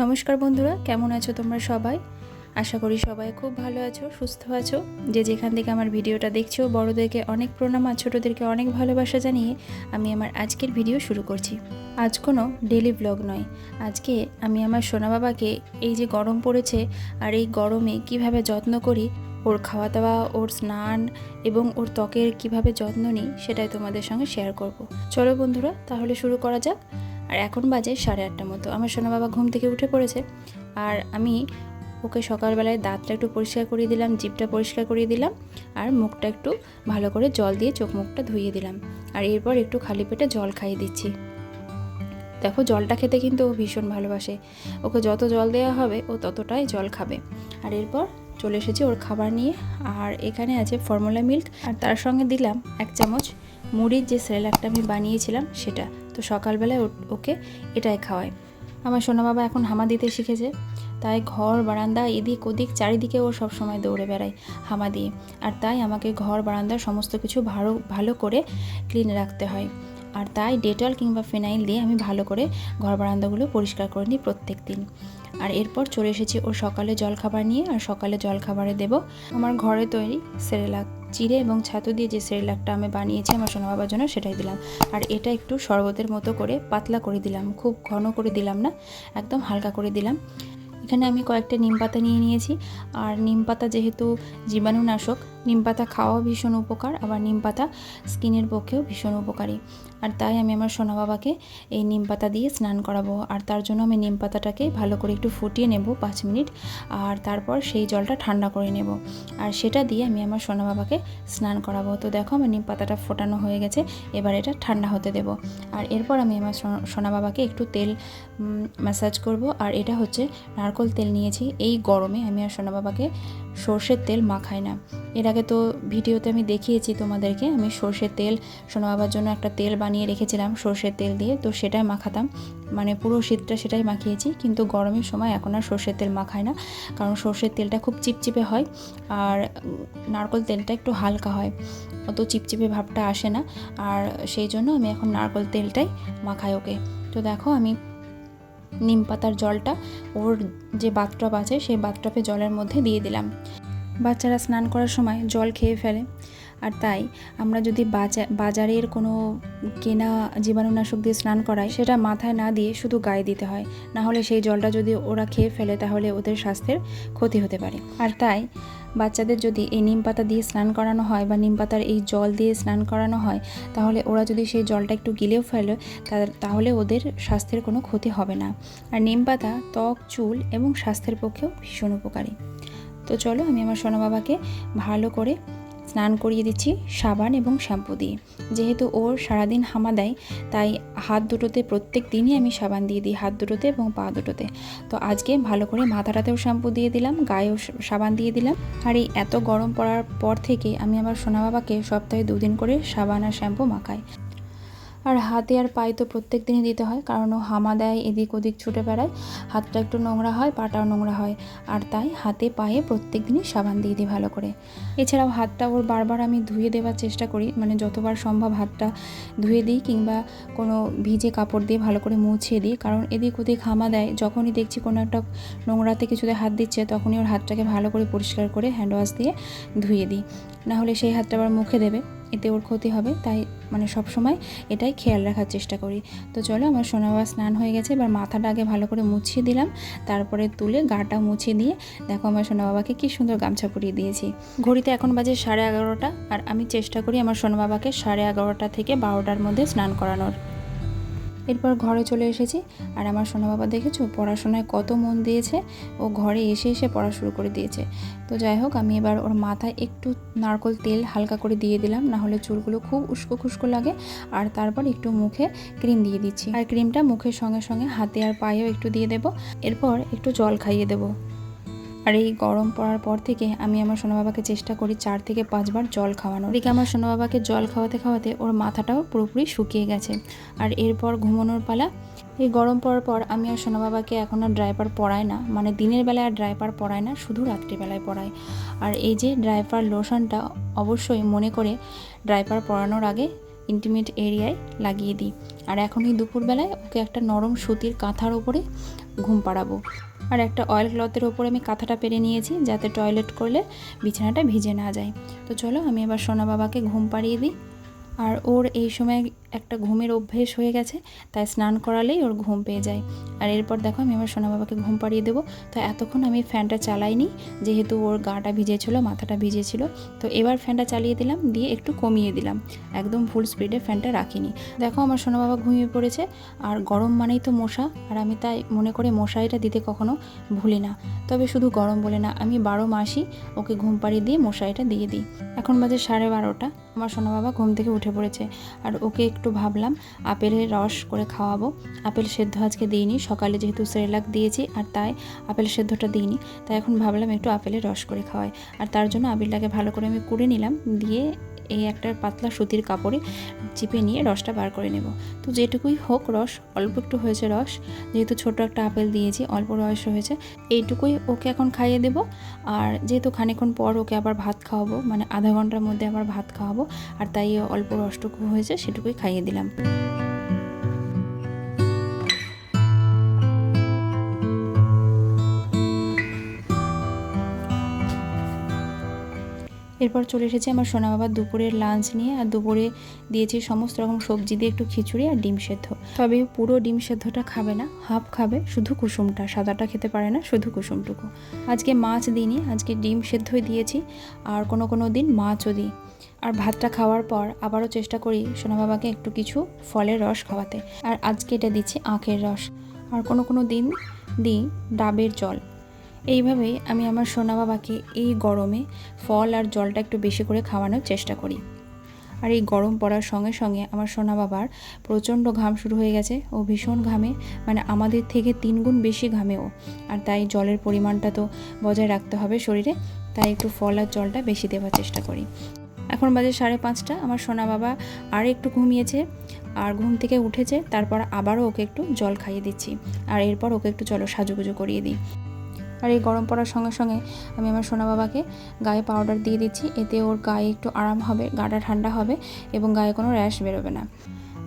নমস্কার বন্ধুরা, কেমন আছো তোমরা সবাই? আশা করি সবাই খুব ভালো আছো, সুস্থ আছো। যে যেখান থেকে আমার ভিডিওটা দেখছ, বড়োদেরকে অনেক প্রণাম আর ছোটোদেরকে অনেক ভালোবাসা জানিয়ে আমি আমার আজকের ভিডিও শুরু করছি। আজ কোনো ডেলি ব্লগ নয়। আজকে আমি আমার সোনা বাবাকে এই যে গরম পড়েছে আর এই গরমে কীভাবে যত্ন করি, ওর খাওয়া দাওয়া ওর স্নান এবং ওর ত্বকের কীভাবে যত্ন নিই, সেটাই তোমাদের সঙ্গে শেয়ার করব। চলো বন্ধুরা, তাহলে শুরু করা যাক। আর এখন বাজে সাড়ে আটটা মতো। আমার সোনা বাবা ঘুম থেকে উঠে পড়েছে আর আমি ওকে সকালবেলায় দাঁতটা একটু পরিষ্কার করিয়ে দিলাম জিভটা পরিষ্কার করিয়ে দিলাম আর মুখটা একটু ভালো করে জল দিয়ে চোখ মুখটা ধুইয়ে দিলাম। আর এরপর একটু খালি পেটে জল খাইয়ে দিচ্ছি। দেখো জলটা খেতে কিন্তু ও ভীষণ ভালোবাসে। ওকে যত জল দেওয়া হবে ও ততটাই জল খাবে। আর এরপর চলে এসেছি ওর খাবার নিয়ে আর এখানে আছে ফর্মুলা মিল্ক আর তার সঙ্গে দিলাম এক চামচ মুড়ির যে সেরেলাকটা আমি বানিয়েছিলাম সেটা। তো সকালবেলায় ওকে এটাই খাওয়াই আমার সোনা বাবা এখন হামা দিতে শিখেছে। তাই ঘর, বারান্দা, এদিক ওদিক, চারিদিকে ও সব সময় দৌড়ে বেড়ায় হামা দিয়ে। আর তাই আমাকে ঘর, বারান্দার সমস্ত কিছু ভালো ভালো করে ক্লিন রাখতে হয়। আর তাই ডেটল কিংবা ফিনাইল দিয়ে আমি ভালো করে ঘর, বারান্দাগুলো পরিষ্কার করে নিই প্রত্যেক দিন আর এরপর চলে এসেছি ও সকালে জলখাবার নিয়ে। আর সকালে জলখাবারে দেব আমার ঘরে তৈরি সেরেলাক। চিড়ে এবং ছাতু দিয়ে যে সেরেলাকটা আমি বানিয়েছি আমার সোনা বাবার জন্য সেটাই দিলাম। আর এটা একটু শরবতের মতো করে পাতলা করে দিলাম, খুব ঘন করে দিলাম না, একদম হালকা করে দিলাম। এখানে আমি কয়েকটা নিম পাতা নিয়ে নিয়েছি। আর নিম পাতা যেহেতু জীবাণুনাশক নিম পাতা খাওয়াও ভীষণ উপকার, আবার নিম পাতা স্কিনের পক্ষেও ভীষণ উপকারী। আর তাই আমি আমার সোনা বাবাকে এই নিম পাতা দিয়ে স্নান করাবো। আর তার জন্য আমি নিম পাতাটাকে ভালো করে একটু ফুটিয়ে নেব পাঁচ মিনিট, আর তারপর সেই জলটা ঠান্ডা করে নেব। আর সেটা দিয়ে আমি আমার সোনা বাবাকে স্নান করাবো। তো দেখো আমার নিম পাতাটা ফোটানো হয়ে গেছে, এবার এটা ঠান্ডা হতে দেব। আর এরপর আমি আমার সোনা- বাবাকে একটু তেল ম্যাসাজ করব। আর এটা হচ্ছে নারকোল তেল নিয়েছি। এই গরমে আমি আর সোনা বাবাকে সর্ষের তেল মাখাই না। এর আগে তো ভিডিওতে আমি দেখিয়েছি তোমাদেরকে, আমি সর্ষের তেল, সোনা বাবার জন্য একটা তেল বানিয়ে রেখেছিলাম সর্ষের তেল দিয়ে, তো সেটাই মাখাতাম। মানে পুরো শীতটা সেটাই মাখিয়েছি, কিন্তু গরমের সময় এখন আর সর্ষের তেল মাখায় না, কারণ সর্ষের তেলটা খুব চিপচিপে হয় আর নারকোল তেলটা একটু হালকা হয়, অত চিপচিপে ভাবটা আসে না। আর সেই জন্য আমি এখন নারকোল তেলটাই মাখাই ওকে। তো দেখো আমি নিম পাতার জলটা ওর যে বাথটব আছে, সেই বাথটবে জলের মধ্যে দিয়ে দিলাম। বাচ্চারা স্নান করার সময় জল খেয়ে ফেলে। আর তাই আমরা যদি বাজা, বাজারের কোনো কেনা জীবাণুনাশক দিয়ে স্নান করাই, সেটা মাথায় না দিয়ে শুধু গায়ে দিতে হয়। না হলে সেই জলটা যদি ওরা খেয়ে ফেলে, তাহলে ওদের স্বাস্থ্যের ক্ষতি হতে পারে। আর তাই বাচ্চাদের যদি এই নিম পাতা দিয়ে স্নান করানো হয় বা নিম পাতার এই জল দিয়ে স্নান করানো হয়, তাহলে ওরা যদি সেই জলটা একটু গিলেও ফেলে তাহলে ওদের স্বাস্থ্যের কোনো ক্ষতি হবে না। আর নিম পাতা, ত্বক, চুল এবং স্বাস্থ্যের পক্ষেও ভীষণ উপকারী। তো চলো আমি আমার সোনা বাবাকে ভালো করে স্নান করিয়ে দিচ্ছি সাবান এবং শ্যাম্পু দিয়ে। যেহেতু ওর সারাদিন হামা দেয়, তাই হাত দুটোতে প্রত্যেক দিনই আমি সাবান দিয়ে দিই, হাত দুটোতে এবং পা দুটোতে। তো আজকে ভালো করে মাথাটাতেও শ্যাম্পু দিয়ে দিলাম, গায়েও সাবান দিয়ে দিলাম। আর এই এত গরম পড়ার পর থেকে আমি আমার সোনা বাবাকে সপ্তাহে দুদিন করে সাবান আর শ্যাম্পু মাখাই। আর হাতে আর পায়ে তো প্রত্যেক দিনই দিতে হয়, কারণ ও হামা দেয়, এদিক ওদিক ছুটে বেড়ায়। হাতটা একটু নোংরা হয়, পাটাও নোংরা হয়। আর তাই হাতে পায়ে প্রত্যেক দিনই সাবান দিয়ে দিই ভালো করে। এছাড়াও হাতটা ওর বারবার আমি ধুয়ে দেওয়ার চেষ্টা করি মানে যতবার সম্ভব হাতটা ধুয়ে দিই কিংবা কোনো ভিজে কাপড় দিয়ে ভালো করে মুছিয়ে দিই, কারণ এদিক ওদিক হামা দেয়। যখনই দেখছি কোনো একটা নোংরাতে কিছুতে হাত দিচ্ছে, তখনই ওর হাতটাকে ভালো করে পরিষ্কার করে হ্যান্ড ওয়াশ দিয়ে ধুয়ে দিই। না হলে সেই হাতটা আবার মুখে দেবে। এতে ওর ক্ষতি হবে, তাই মানে সব সময় এটাই খেয়াল রাখার চেষ্টা করি। তো চলো আমার সোনাবা স্নান হয়ে গেছে, এবার মাথাটা আগে ভালো করে মুছিয়ে দিলাম, তারপরে তুলে গাটা মুছিয়ে দিয়ে দেখো আমার সোনা বাবাকে কী সুন্দর গামছা পরিয়ে দিয়েছি। ঘড়িতে এখন বাজে সাড়ে এগারোটা, আর আমি চেষ্টা করি আমার সোনা বাবাকে সাড়ে এগারোটা থেকে বারোটার মধ্যে স্নান করানোর। এরপর ঘরে চলে এসেছি। আর আমার সোনা বাবা দেখেছ? পড়াশোনায় কত মন দিয়েছে। ও ঘরে এসে এসে পড়া শুরু করে দিয়েছে। তো যাই হোক, আমি এবার ওর মাথায় একটু নারকল তেল হালকা করে দিয়ে দিলাম। না হলে চুলগুলো খুব উস্কো খুস্কো লাগে। আর তারপর একটু মুখে ক্রিম দিয়ে দিচ্ছি। আর ক্রিমটা মুখের সঙ্গে সঙ্গে হাতে আর পায়েও একটু দিয়ে দেবো। এরপর একটু জল খাইয়ে দেবো। আর এই গরম পড়ার পর থেকে আমি আমার সোনা বাবাকে চেষ্টা করি চার থেকে পাঁচবার জল খাওয়ানো এদিকে আমার সোনা বাবাকে জল খাওয়াতে খাওয়াতে ওর মাথাটাও পুরোপুরি শুকিয়ে গেছে। আর এরপর ঘুমানোর পালা। এই গরম পড়ার পর আমি আর সোনা বাবাকে এখন আর ড্রাইপার পরাই না। মানে দিনের বেলায় আর ড্রাইপার পরাই না, শুধু রাত্রিবেলায় পরাই আর এই যে ড্রাইপার লোশনটা অবশ্যই মনে করে ড্রাইপার পরানোর আগে ইন্টিমেট এরিয়ায় লাগিয়ে দিই। আর এখন এই দুপুরবেলায় ওকে একটা নরম সুতির কাঁথার ওপরে ঘুম পাড়াবো। আর একটা অয়েল ক্লথের ওপরে আমি কাঁথাটা পেরে নিয়েছি, যাতে টয়লেট করলে বিছানাটা ভিজে না যায়। তো চলো আমি এবার সোনা বাবাকে ঘুম পাড়িয়ে দিই। আর ওর এই সময় একটা ঘুমের অভ্যেস হয়ে গেছে, তাই স্নান করালেই ওর ঘুম পেয়ে যায়। আর এরপর দেখো আমি আমার সোনা বাবাকে ঘুম পাড়িয়ে দেবো। তো এতক্ষণ আমি ফ্যানটা চালাইনি, যেহেতু ওর গাটা ভিজেছিল, মাথাটা ভিজেছিল। তো এবার ফ্যানটা চালিয়ে দিলাম, দিয়ে একটু কমিয়ে দিলাম। একদম ফুল স্পিডে ফ্যানটা রাখিনি। দেখো আমার সোনা বাবা ঘুমিয়ে পড়েছে, আর গরম মানেই তো মশা। আর আমি তাই মনে করে মশারিটা দিতে কখনো ভুলি না। তবে শুধু গরম বলে না, আমি বারো মাসই ওকে ঘুম পাড়িয়ে দিয়ে মশারিটা দিয়ে দিই। এখন বাজে সাড়ে বারোটা, আমার সোনা বাবা ঘুম থেকে উঠে পড়েছে। আর ওকে একটু ভাবলাম আপেলের রস করে খাওয়াবো। আপেল সেদ্ধ আজকে দিইনি, সকালে যেহেতু সেরেলাক দিয়েছি আর তাই আপেল সেদ্ধটা দিইনি, তাই এখন ভাবলাম একটু আপেলের রস করে খাওয়াই। আর তার জন্য আপেলটাকে ভালো করে আমি কুড়ে নিলাম, দিয়ে এই একটা পাতলা সুতির কাপড়ে চিপে নিয়ে রসটা বার করে নেব। তো যেটুকুই হোক রস, অল্প একটু হয়েছে রস, যেহেতু ছোট একটা আপেল দিয়েছি, অল্প রস হয়েছে, এইটুকুই ওকে এখন খাইয়ে দেব। আর যেহেতু খানিক্ষণ পর ওকে আবার ভাত খাওয়াবো মানে আধা ঘণ্টার মধ্যে আবার ভাত খাওয়াবো, আর তাই অল্প রসটুকু হয়েছে, সেটুকুই খাইয়ে দিলাম। এরপর চলে এসেছে আমার সোনা বাবার দুপুরের লাঞ্চ নিয়ে, আর দুপুরে দিয়েছি সমস্ত রকম সবজি দিয়ে একটু খিচুড়ি আর ডিম সেদ্ধ। তবে পুরো ডিম সেদ্ধটা খাবে না হাফ খাবে, শুধু কুসুমটা, সাদাটা খেতে পারে না, শুধু কুসুমটুকু। আজকে মাছ দিইনি, আজকে ডিম সেদ্ধই দিয়েছি, আর কোনো কোনো দিন মাছও দিই। আর ভাতটা খাওয়ার পর আবারও চেষ্টা করি সোনা বাবাকে একটু কিছু ফলের রস খাওয়াতে। আর আজকে এটা দিচ্ছি আখের রস। আর কোনো কোনো দিন দিই ডাবের জল। এইভাবেই আমি আমার সোনা বাবাকে এই গরমে ফল আর জলটা একটু বেশি করে খাওয়ানোর চেষ্টা করি। আর এই গরম পড়ার সঙ্গে সঙ্গে আমার সোনা বাবার প্রচণ্ড ঘাম শুরু হয়ে গেছে ও ভীষণ ঘামে মানে আমাদের থেকে তিন গুণ বেশি ঘামে ও। আর তাই জলের পরিমাণটা তো বজায় রাখতে হবে শরীরে, তাই একটু ফল আর জলটা বেশি দেওয়ার চেষ্টা করি। এখন বাজে সাড়ে পাঁচটা, আমার সোনা বাবা আর একটু ঘুমিয়েছে, আর ঘুম থেকে উঠেছে, তারপর আবারও ওকে একটু জল খাইয়ে দিচ্ছি, আর এরপর ওকে একটু চলো সাজুগুজু করিয়ে দিই। আর এই গরম পড়ার সঙ্গে সঙ্গে আমি আমার সোনা বাবাকে গায়ে পাউডার দিয়ে দিচ্ছি। এতে ওর গায়ে একটু আরাম হবে, গাটা ঠান্ডা হবে এবং গায়ে কোনো র্যাশ বেরোবে না।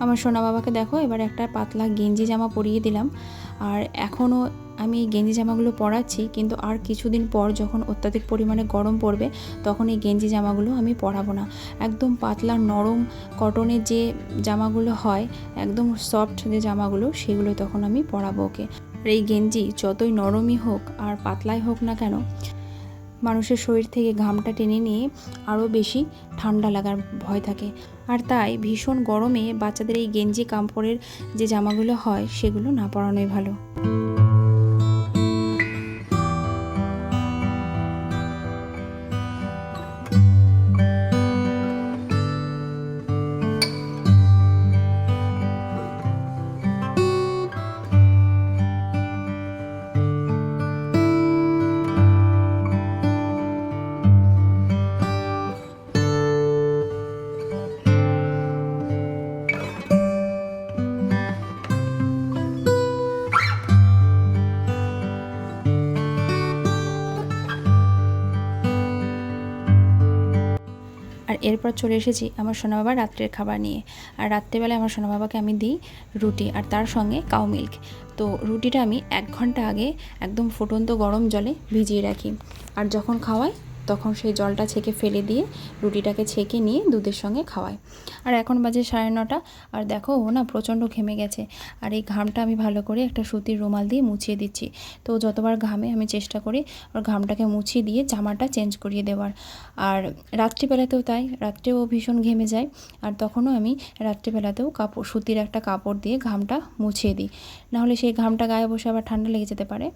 আমার সোনা বাবাকে দেখো, এবার একটা পাতলা গেঞ্জি জামা পরিয়ে দিলাম। আর এখনও আমি এই গেঞ্জি জামাগুলো পরাচ্ছি, কিন্তু আর কিছুদিন পর যখন অত্যাধিক পরিমাণে গরম পড়বে, তখন এই গেঞ্জি জামাগুলো আমি পরাবো না। একদম পাতলা নরম কটনের যে জামাগুলো হয়, একদম সফট যে জামাগুলো, সেগুলো তখন আমি পরাবো ওকে। আর এই গেঞ্জি যতই নরমই হোক আর পাতলাই হোক না কেন, মানুষের শরীর থেকে ঘামটা টেনে নিয়ে আরও বেশি ঠান্ডা লাগার ভয় থাকে। আর তাই ভীষণ গরমে বাচ্চাদের এই গেঞ্জি কাপড়ের যে জামাগুলো হয়, সেগুলো না পরানোই ভালো। এরপর চলে এসেছি আমার সোনা বাবা রাত্রের খাবার নিয়ে। আর রাত্রেবেলায় আমার সোনা বাবাকে আমি দিই রুটি আর তার সঙ্গে কাউ মিল্ক তো রুটিটা আমি এক ঘণ্টা আগে একদম ফুটন্ত গরম জলে ভিজিয়ে রাখি। আর যখন খাওয়াই তখন সেই জলটা ছেঁকে ফেলে দিয়ে রুটিটাকে ছেঁকে নিয়ে দুধের সঙ্গে খাওয়াই আর এখন বাজে সাড়ে নটা, আর দেখো ও না প্রচণ্ড ঘেমে গেছে। আর এই ঘামটা আমি ভালো করে একটা সুতির রুমাল দিয়ে মুছিয়ে দিচ্ছি। তো যতবার ঘামে আমি চেষ্টা করি ওর ঘামটাকে মুছিয়ে দিয়ে জামাটা চেঞ্জ করিয়ে দেওয়ার। আর রাত্রিবেলাতেও তাই রাত্রেও ভীষণ ঘেমে যায়। আর তখনও আমি রাত্রিবেলাতেও কাপড় সুতির একটা কাপড় দিয়ে ঘামটা মুছিয়ে দিই। নাহলে সেই ঘামটা গায়ে বসে আবার ঠান্ডা লেগে যেতে পারে।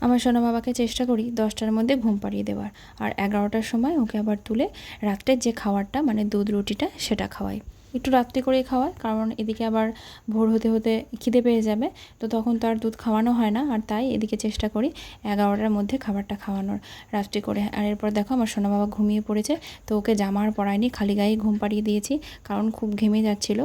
আমার সোনা বাবাকে চেষ্টা করি দশটার মধ্যে ঘুম পাড়িয়ে দেওয়ার। আর এগারোটার সময় ওকে আবার তুলে রাত্রের যে খাওয়ারটা মানে দুধ রুটিটা, সেটা খাওয়াই। একটু রাত্রি করেই খাওয়ায়, কারণ এদিকে আবার ভোর হতে হতে খিদে পেয়ে যাবে। তো তখন তো আর দুধ খাওয়ানো হয় না, আর তাই এদিকে চেষ্টা করি এগারোটার মধ্যে খাবারটা খাওয়ানোর রাত্রে করে। আর এরপর দেখো আমার সোনা বাবা ঘুমিয়ে পড়েছে, তো ওকে জামা আর পরায়নি, খালি গায়ে ঘুম পাড়িয়ে দিয়েছি, কারণ খুব ঘেমে যাচ্ছিল।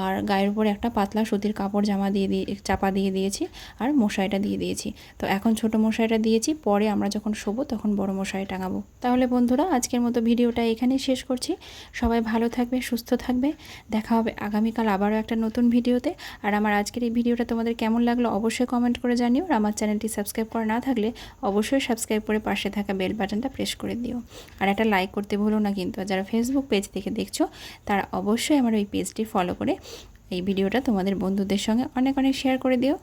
আর গায়ের উপরে একটা পাতলা সুতির কাপড় জামা দিয়ে দিয়ে, চাপা দিয়ে দিয়েছি, আর মশারিটা দিয়ে দিয়েছি। তো এখন ছোট মশারিটা দিয়েছি, পরে আমরা যখন শোবো তখন বড় মশারি টাঙাবো। তাহলে বন্ধুরা, আজকের মতো ভিডিওটা এখানেই শেষ করছি। সবাই ভালো থাকবে, সুস্থ থাকবে। দেখা হবে আগামীকাল আবারও একটা নতুন ভিডিওতে। আর আমার আজকের এই ভিডিওটা তোমাদের কেমন লাগল অবশ্যই কমেন্ট করে জানিও। আর আমার চ্যানেলটি সাবস্ক্রাইব করা না থাকলে অবশ্যই সাবস্ক্রাইব করে পাশে থাকা বেল বাটনটা প্রেস করে দিও। আর একটা লাইক করতে ভুলো না কিন্তু। যারা ফেসবুক পেজ থেকে দেখছ, তারা অবশ্যই আমার ওই পেজটি ফলো করে এই ভিডিওটা তোমাদের বন্ধুদের সঙ্গে অনেক অনেক শেয়ার করে দিও।